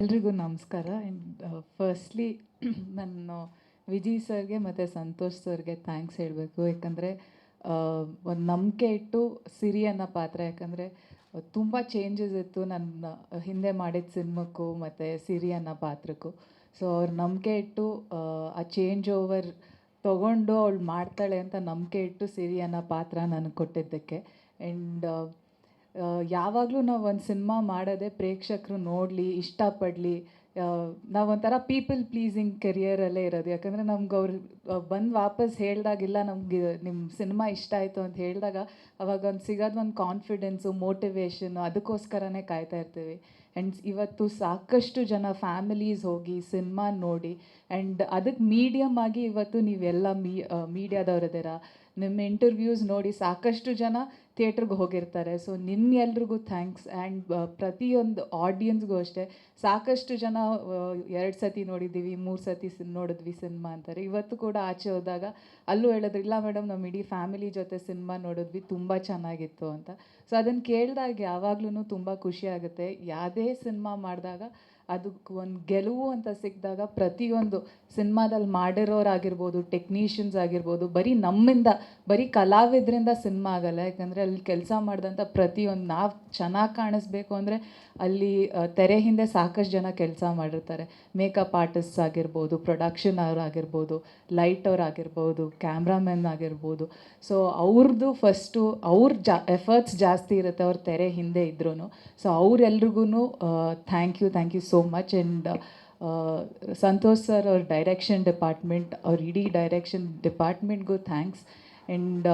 ಎಲ್ರಿಗೂ ನಮಸ್ಕಾರ. And firstly ನಾನು ವಿಜಯ್ ಸರ್ಗೆ ಮತ್ತು ಸಂತೋಷ್ ಸರ್ಗೆ ಥ್ಯಾಂಕ್ಸ್ ಹೇಳಬೇಕು. ಯಾಕಂದರೆ ಒಂದು ನಂಬಿಕೆ ಇಟ್ಟು ಸಿರಿ ಅನ್ನೋ ಪಾತ್ರ. ಯಾಕಂದರೆ ತುಂಬ ಚೇಂಜಸ್ ಇತ್ತು ನನ್ನ ಹಿಂದೆ ಮಾಡಿದ ಸಿನಿಮಾಕ್ಕೂ ಮತ್ತು ಸಿರಿ ಅನ್ನೋ ಪಾತ್ರಕ್ಕೂ. ಸೊ ಅವ್ರು ನಂಬಿಕೆ ಇಟ್ಟು ಆ, ಚೇಂಜ್ ಓವರ್ ತೊಗೊಂಡು ಅವಳು ಮಾಡ್ತಾಳೆ ಅಂತ ನಂಬಿಕೆ ಇಟ್ಟು ಸಿರಿ ಅನ್ನೋ ಪಾತ್ರ ನನಗೆ ಕೊಟ್ಟಿದ್ದಕ್ಕೆ. ಆ್ಯಂಡ್ ಯಾವಾಗಲೂ ನಾವು ಒಂದು ಸಿನಿಮಾ ಮಾಡೋದೇ ಪ್ರೇಕ್ಷಕರು ನೋಡಲಿ, ಇಷ್ಟಪಡಲಿ ನಾವೊಂಥರ ಪೀಪಲ್ ಪ್ಲೀಸಿಂಗ್ ಕೆರಿಯರಲ್ಲೇ ಇರೋದು. ಯಾಕಂದರೆ ನಮ್ಗೆ ಅವ್ರು ಬಂದು ವಾಪಸ್ ಹೇಳ್ದಾಗಿಲ್ಲ ನಮಗೆ ನಿಮ್ಮ ಸಿನಿಮಾ ಇಷ್ಟ ಆಯಿತು ಅಂತ ಹೇಳಿದಾಗ ಅವಾಗ ಒಂದು ಸಿಗೋದು ಒಂದು ಕಾನ್ಫಿಡೆನ್ಸು ಮೋಟಿವೇಶನ್ನು ಅದಕ್ಕೋಸ್ಕರನೇ ಕಾಯ್ತಾ ಇರ್ತೀವಿ. ಆ್ಯಂಡ್ ಇವತ್ತು ಸಾಕಷ್ಟು ಜನ ಫ್ಯಾಮಿಲೀಸ್ ಹೋಗಿ ಸಿನಿಮಾ ನೋಡಿ ಆ್ಯಂಡ್ ಅದಕ್ಕೆ ಮೀಡಿಯಮ್ ಆಗಿ ಇವತ್ತು ನೀವೆಲ್ಲ ಮೀ ಮೀಡಿಯಾದವ್ರದ್ದೀರ ನಿಮ್ಮ ಇಂಟರ್ವ್ಯೂಸ್ ನೋಡಿ ಸಾಕಷ್ಟು ಜನ ಥಿಯೇಟ್ರಿಗೆ ಹೋಗಿರ್ತಾರೆ. ಸೊ ನಿಮ್ಗೆಲ್ರಿಗೂ ಥ್ಯಾಂಕ್ಸ್ ಆ್ಯಂಡ್ ಪ್ರತಿಯೊಂದು ಆಡಿಯನ್ಸ್ಗೂ ಅಷ್ಟೇ ಸಾಕಷ್ಟು ಜನ ಎರಡು ಸತಿ ನೋಡಿದ್ದೀವಿ, ಮೂರು ಸತಿ ಸಿನ್, ನೋಡಿದ್ವಿ ಸಿನಿಮಾ ಅಂತಾರೆ. ಇವತ್ತು ಕೂಡ ಆಚೆ ಹೋದಾಗ ಅಲ್ಲೂ ಹೇಳಿದ್ರು, ಇಲ್ಲ ಮೇಡಮ್ ನಮ್ಮ ಇಡೀ ಫ್ಯಾಮಿಲಿ ಜೊತೆ ಸಿನಿಮಾ ನೋಡಿದ್ವಿ, ತುಂಬ ಚೆನ್ನಾಗಿತ್ತು ಅಂತ. ಸೊ ಅದನ್ನು ಕೇಳಿದಾಗ ಯಾವಾಗ್ಲೂ ತುಂಬ ಖುಷಿ ಆಗುತ್ತೆ. ಯಾವುದೇ ಸಿನಿಮಾ ಮಾಡಿದಾಗ ಅದಕ್ಕೆ ಒಂದು ಗೆಲುವು ಅಂತ ಸಿಕ್ಕಿದಾಗ ಪ್ರತಿಯೊಂದು ಸಿನಿಮಾದಲ್ಲಿ ಮಾಡಿರೋರಾಗಿರ್ಬೋದು ಟೆಕ್ನಿಷಿಯನ್ಸ್ ಆಗಿರ್ಬೋದು, ಬರೀ ನಮ್ಮಿಂದ, ಬರೀ ಕಲಾವಿದರಿಂದ ಸಿನಿಮಾ ಆಗಲ್ಲ. ಯಾಕಂದರೆ ಅಲ್ಲಿ ಕೆಲಸ ಮಾಡಿದಂಥ ಪ್ರತಿಯೊಂದು ನಾವು ಚೆನ್ನಾಗಿ ಕಾಣಿಸ್ಬೇಕು ಅಂದರೆ ಅಲ್ಲಿ ತೆರೆ ಹಿಂದೆ ಸಾಕಷ್ಟು ಜನ ಕೆಲಸ ಮಾಡಿರ್ತಾರೆ. ಮೇಕಪ್ ಆರ್ಟಿಸ್ಟ್ಸ್ ಆಗಿರ್ಬೋದು ಪ್ರೊಡಕ್ಷನ್ ಅವ್ರು ಆಗಿರ್ಬೋದು ಲೈಟ್ ಆಗಿರ್ಬೋದು ಕ್ಯಾಮ್ರಾಮನ್ ಆಗಿರ್ಬೋದು. ಸೊ ಅವ್ರದ್ದು ಫಸ್ಟು ಅವ್ರ ಜಾ ಎಫರ್ಟ್ಸ್ ಜಾಸ್ತಿ ಇರುತ್ತೆ ಅವ್ರ ತೆರೆ ಹಿಂದೆ ಇದ್ರೂ so ಅವ್ರೆಲ್ರಿಗೂ thank you thank you so much and Santosh sir ಅವ್ರ ಡೈರೆಕ್ಷನ್ ಡಿಪಾರ್ಟ್ಮೆಂಟ್ ಅವ್ರ ಇಡೀ ಡೈರೆಕ್ಷನ್ ಡಿಪಾರ್ಟ್ಮೆಂಟ್ಗೂ ಥ್ಯಾಂಕ್ಸ್ ಆ್ಯಂಡ್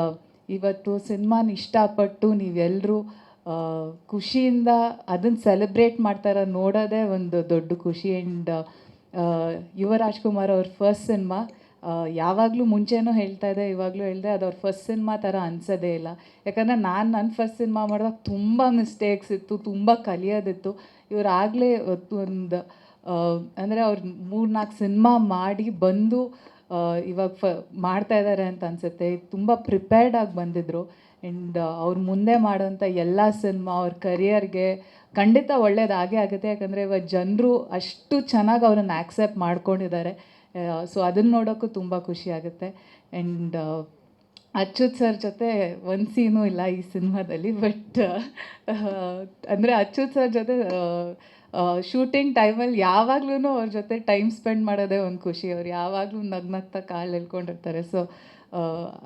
ಇವತ್ತು ಸಿನಿಮಾನ ಇಷ್ಟಪಟ್ಟು ನೀವೆಲ್ಲರೂ ಖುಷಿಯಿಂದ ಅದನ್ನು ಸೆಲೆಬ್ರೇಟ್ ಮಾಡ್ತಾರ ನೋಡೋದೇ ಒಂದು ದೊಡ್ಡ ಖುಷಿ. ಆ್ಯಂಡ್ ಯುವ ರಾಜ್ಕುಮಾರ್ ಅವ್ರ ಫಸ್ಟ್ ಸಿನಿಮಾ ಯಾವಾಗಲೂ ಮುಂಚೆನೂ ಹೇಳ್ತಾ ಇದ್ದೆ, ಇವಾಗಲೂ ಹೇಳಿದೆ, ಅದು ಅವ್ರ ಫಸ್ಟ್ ಸಿನಿಮಾ ಥರ ಅನ್ಸೋದೇ ಇಲ್ಲ. ಯಾಕಂದರೆ ನಾನು ನನ್ನ ಫಸ್ಟ್ ಸಿನಿಮಾ ಮಾಡಿದಾಗ ತುಂಬ ಮಿಸ್ಟೇಕ್ಸ್ ಇತ್ತು, ತುಂಬ ಕಲಿಯೋದಿತ್ತು. ಇವ್ರು ಆಗಲೇ ಒಂದು ಅಂದರೆ ಅವ್ರು ಮೂರು ನಾಲ್ಕು ಸಿನಿಮಾ ಮಾಡಿ ಬಂದು ಇವಾಗ ಫ, ಮಾಡ್ತಾ ಇದ್ದಾರೆ ಅಂತ ಅನಿಸುತ್ತೆ. ತುಂಬ ಪ್ರಿಪೇರ್ಡ್ ಆಗಿ ಬಂದಿದ್ದರು ಆ್ಯಂಡ್ ಅವ್ರು ಮುಂದೆ ಮಾಡೋಂಥ ಎಲ್ಲ ಸಿನಿಮಾ ಅವ್ರ ಕರಿಯರ್ಗೆ ಖಂಡಿತ ಒಳ್ಳೇದು ಆಗೇ ಆಗುತ್ತೆ. ಯಾಕಂದರೆ ಇವಾಗ ಜನರು ಅಷ್ಟು ಚೆನ್ನಾಗಿ ಅವ್ರನ್ನ ಆ್ಯಕ್ಸೆಪ್ಟ್ ಮಾಡ್ಕೊಂಡಿದ್ದಾರೆ. ಸೊ ಅದನ್ನು ನೋಡೋಕ್ಕೂ ತುಂಬ ಖುಷಿ ಆಗುತ್ತೆ. ಆ್ಯಂಡ್ ಅಚ್ಯುತ್ ಸರ್ ಜೊತೆ ಒಂದು ಸೀನು ಇಲ್ಲ ಈ ಸಿನಿಮಾದಲ್ಲಿ ಬಟ್ ಅಂದರೆ ಅಚ್ಯುತ್ ಸರ್ ಜೊತೆ ಶೂಟಿಂಗ್ ಟೈಮಲ್ಲಿ ಯಾವಾಗ್ಲೂ ಅವ್ರ ಜೊತೆ ಟೈಮ್ ಸ್ಪೆಂಡ್ ಮಾಡೋದೇ ಒಂದು ಖುಷಿ. ಅವ್ರು ಯಾವಾಗಲೂ ನಗ್ನಗ್ತಾ ಕಾಲು ಎಳ್ಕೊಂಡಿರ್ತಾರೆ. ಸೊ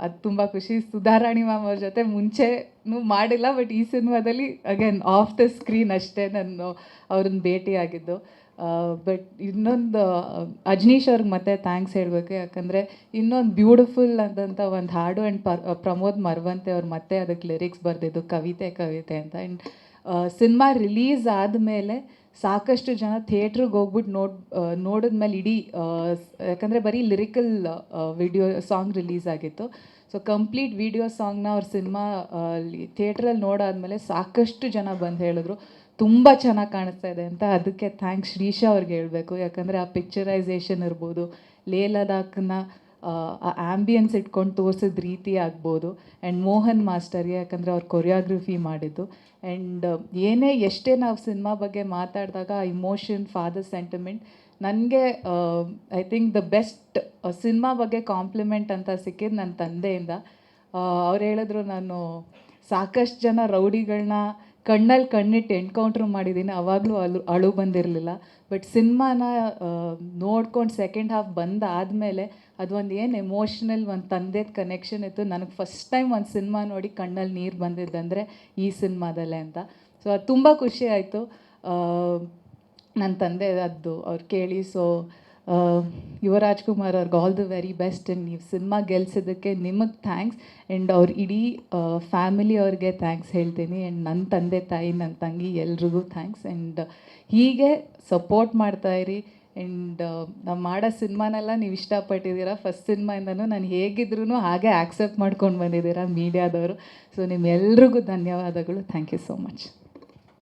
ಅದು ತುಂಬ ಖುಷಿ. ಸುಧಾರಾಣಿ ಮ್ಯಾಮ್ ಅವ್ರ ಜೊತೆ ಮುಂಚೆನೂ ಮಾಡಿಲ್ಲ ಬಟ್ ಈ ಸಿನಿಮಾದಲ್ಲಿ ಅಗೇನ್ ಆಫ್ ದ ಸ್ಕ್ರೀನ್ ಅಷ್ಟೇ ನಾನು ಅವ್ರನ್ನ ಭೇಟಿಯಾಗಿದ್ದು. ಬಟ್ ಇನ್ನೊಂದು ಅಜ್ನೀಶ್ ಅವ್ರಿಗೆ ಮತ್ತೆ ಥ್ಯಾಂಕ್ಸ್ ಹೇಳಬೇಕು. ಯಾಕಂದರೆ ಇನ್ನೊಂದು ಬ್ಯೂಟಿಫುಲ್ ಆದಂಥ ಒಂದು ಹಾಡು ಆ್ಯಂಡ್ ಪರ್ ಪ್ರಮೋದ್ ಮರ್ವಂತೆ ಅವ್ರು ಮತ್ತೆ ಅದಕ್ಕೆ ಲಿರಿಕ್ಸ್ ಬರೆದಿದ್ದು ಕವಿತೆ ಕವಿತೆ ಅಂತ. ಆ್ಯಂಡ್ ಸಿನಿಮಾ ರಿಲೀಸ್ ಆದಮೇಲೆ ಸಾಕಷ್ಟು ಜನ ಥಿಯೇಟ್ರಿಗೆ ಹೋಗ್ಬಿಟ್ಟು ನೋಡ್ ನೋಡಿದ್ಮೇಲೆ ಇಡೀ ಯಾಕಂದರೆ ಬರೀ ಲಿರಿಕಲ್ ವಿಡಿಯೋ ಸಾಂಗ್ ರಿಲೀಸ್ ಆಗಿತ್ತು. ಸೊ ಕಂಪ್ಲೀಟ್ ವಿಡಿಯೋ ಸಾಂಗ್ನ ಅವ್ರ ಸಿನಿಮಾ ಥಿಯೇಟ್ರಲ್ಲಿ ನೋಡಾದ್ಮೇಲೆ ಸಾಕಷ್ಟು ಜನ ಬಂದು ಹೇಳಿದ್ರು. ತುಂಬ ಚೆನ್ನಾಗಿ ಕಾಣಿಸ್ತಾ ಇದೆ ಅಂತ ಅದಕ್ಕೆ ಥ್ಯಾಂಕ್ಸ್ ಶ್ರೀಶಾ ಅವ್ರಿಗೆ ಹೇಳಬೇಕು. ಯಾಕಂದರೆ ಆ ಪಿಕ್ಚರೈಸೇಷನ್ ಇರ್ಬೋದು ಲೇ ಲದಾಖನ್ನ ಆ ಆ್ಯಂಬಿಯನ್ಸ್ ಇಟ್ಕೊಂಡು ತೋರಿಸಿದ ರೀತಿ ಆಗ್ಬೋದು. ಆ್ಯಂಡ್ ಮೋಹನ್ ಮಾಸ್ಟರ್ಗೆ ಯಾಕಂದರೆ ಅವ್ರು ಕೊರಿಯೋಗ್ರಫಿ ಮಾಡಿದ್ದು. ಆ್ಯಂಡ್ ಏನೇ ಎಷ್ಟೇ ನಾವು ಸಿನಿಮಾ ಬಗ್ಗೆ ಮಾತಾಡಿದಾಗ ಇಮೋಷನ್ ಫಾದರ್ ಸೆಂಟಿಮೆಂಟ್ ನನಗೆ I think the best cinema ಬಗ್ಗೆ ಕಾಂಪ್ಲಿಮೆಂಟ್ ಅಂತ ಸಿಕ್ಕಿದ್ದು ನನ್ನ ತಂದೆಯಿಂದ. ಅವ್ರು ಹೇಳಿದ್ರು ನಾನು ಸಾಕಷ್ಟು ಜನ ರೌಡಿಗಳನ್ನ ಕಣ್ಣಲ್ಲಿ ಕಣ್ಣಿಟ್ಟು ಎನ್ಕೌಂಟ್ರ್ ಮಾಡಿದ್ದೀನಿ. ಅವಾಗಲೂ ಅಳು ಅಳು ಬಂದಿರಲಿಲ್ಲ. ಬಟ್ ಸಿನಿಮಾನ ನೋಡ್ಕೊಂಡು ಸೆಕೆಂಡ್ ಹಾಫ್ ಬಂದಾದಮೇಲೆ ಅದೊಂದು ಏನು ಎಮೋಷ್ನಲ್ ಒಂದು ತಂದೆದ ಕನೆಕ್ಷನ್ ಇತ್ತು. ನನಗೆ ಫಸ್ಟ್ ಟೈಮ್ ಒಂದು ಸಿನಿಮಾ ನೋಡಿ ಕಣ್ಣಲ್ಲಿ ನೀರು ಬಂದಿದ್ದಂದರೆ ಈ ಸಿನಿಮಾದಲ್ಲೇ ಅಂತ. ಸೊ ಅದು ತುಂಬ ಖುಷಿ ಆಯಿತು. ನನ್ನ ತಂದೆ ಅದು ಅವ್ರು ಕೇಳಿ ಸೊ ಯುವರಾಜ್ ಕುಮಾರ್ ಅವ್ರಿಗೆ all the very best and ನೀವು ಸಿನಿಮಾ ಗೆಲ್ಸಿದ್ದಕ್ಕೆ ನಿಮಗೆ ಥ್ಯಾಂಕ್ಸ್ ಆ್ಯಂಡ್ ಅವ್ರ ಇಡೀ ಫ್ಯಾಮಿಲಿ ಅವ್ರಿಗೆ ಥ್ಯಾಂಕ್ಸ್ ಹೇಳ್ತೀನಿ ಆ್ಯಂಡ್ ನನ್ನ ತಂದೆ ತಾಯಿ ನನ್ನ ತಂಗಿ ಎಲ್ರಿಗೂ ಥ್ಯಾಂಕ್ಸ್ ಆ್ಯಂಡ್ ಹೀಗೆ ಸಪೋರ್ಟ್ ಮಾಡ್ತಾಯಿರಿ ಆ್ಯಂಡ್ ನಾವು ಮಾಡೋ ಸಿನಿಮಾನೆಲ್ಲ ನೀವು ಇಷ್ಟಪಟ್ಟಿದ್ದೀರಾ? ಫಸ್ಟ್ ಸಿನಿಮಾಯಿಂದನೂ ನಾನು ಹೇಗಿದ್ರೂ ಹಾಗೆ ಆಕ್ಸೆಪ್ಟ್ ಮಾಡ್ಕೊಂಡು ಬಂದಿದ್ದೀರಾ ಮೀಡಿಯಾದವರು ಸೊ ನಿಮ್ಮೆಲ್ರಿಗೂ ಧನ್ಯವಾದಗಳು. Thank you so much